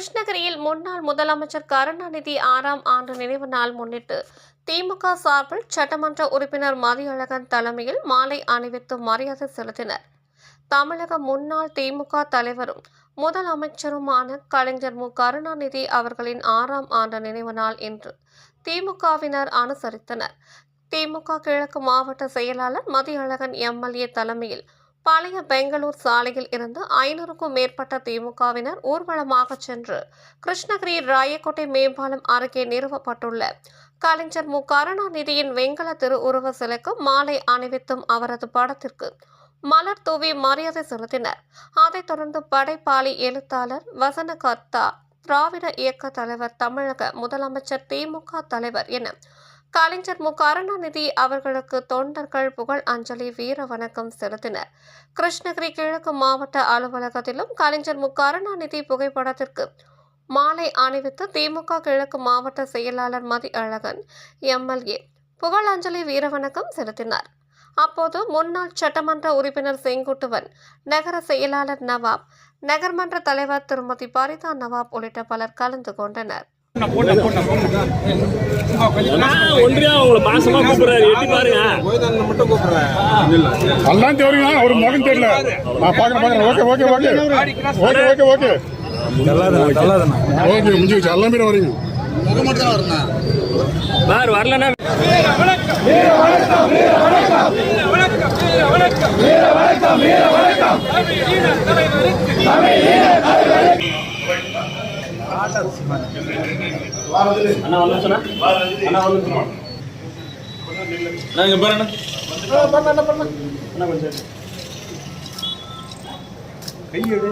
கிருஷ்ணகிரியில் முன்னாள் முதலமைச்சர் கருணாநிதி ஆறாம் ஆண்டு நினைவு நாள் முன்னிட்டு திமுக சார்பில் சட்டமன்ற உறுப்பினர் மதியழகன் தலைமையில் மாலை அணிவித்து மரியாதை செலுத்தினர். தமிழக முன்னாள் திமுக தலைவரும் முதலமைச்சருமான கலைஞர் மு. கருணாநிதி அவர்களின் ஆறாம் ஆண்டு நினைவு நாள் இன்று திமுகவினர் அனுசரித்தனர். திமுக கிழக்கு மாவட்ட செயலாளர் மதியழகன் எம்எல்ஏ தலைமையில் பழைய பெங்களூர் சாலையில் இருந்து ஐநூறுக்கும் மேற்பட்ட திமுகவினர் ஊர்வலமாக சென்று கிருஷ்ணகிரி ராயக்கோட்டை மேம்பாலம் அருகே நிறுவப்பட்டுள்ள கலைஞர் மு. கருணாநிதியின் வெங்கல திருவுருவ சிலைக்கு மாலை அணிவித்தும் அவரது படத்திற்கு மலர் தூவி மரியாதை செலுத்தினர். அதைத் தொடர்ந்து படைப்பாளி எழுத்தாளர் வசனகர்த்தா திராவிட இயக்க தலைவர் தமிழக முதலமைச்சர் திமுக தலைவர் என கலைஞர் மு. கருணாநிதி அவர்களுக்கு தொண்டர்கள் புகழ் அஞ்சலி வீர வணக்கம் செலுத்தினர். கிருஷ்ணகிரி கிழக்கு மாவட்ட அலுவலகத்திலும் கலைஞர் மு. கருணாநிதி புகைப்படத்திற்கு மாலை அணிவித்து திமுக கிழக்கு மாவட்ட செயலாளர் மதி அழகன் எம்எல்ஏ புகழ் அஞ்சலி வீர வணக்கம் செலுத்தினார். அப்போது முன்னாள் சட்டமன்ற உறுப்பினர் செங்குட்டுவன் நகர செயலாளர் நவாப் நகர்மன்ற தலைவர் திருமதி பரிதா நவாப் உள்ளிட்ட பலர் கலந்து கொண்டனர். ஒன்றியா எல்லாம் முகம் தெரியல நான் பாக்குறேன் பாக்குறேன் okay okay okay okay okay okay okay முடிஞ்சிருச்சு எல்லாம் பேர் வரீங்க பார் வரலன்னா அண்ணா வந்து சொன்னா அண்ணா. வந்து சொன்னா நாங்க பாருங்க அண்ணா கொஞ்சம். கையெடு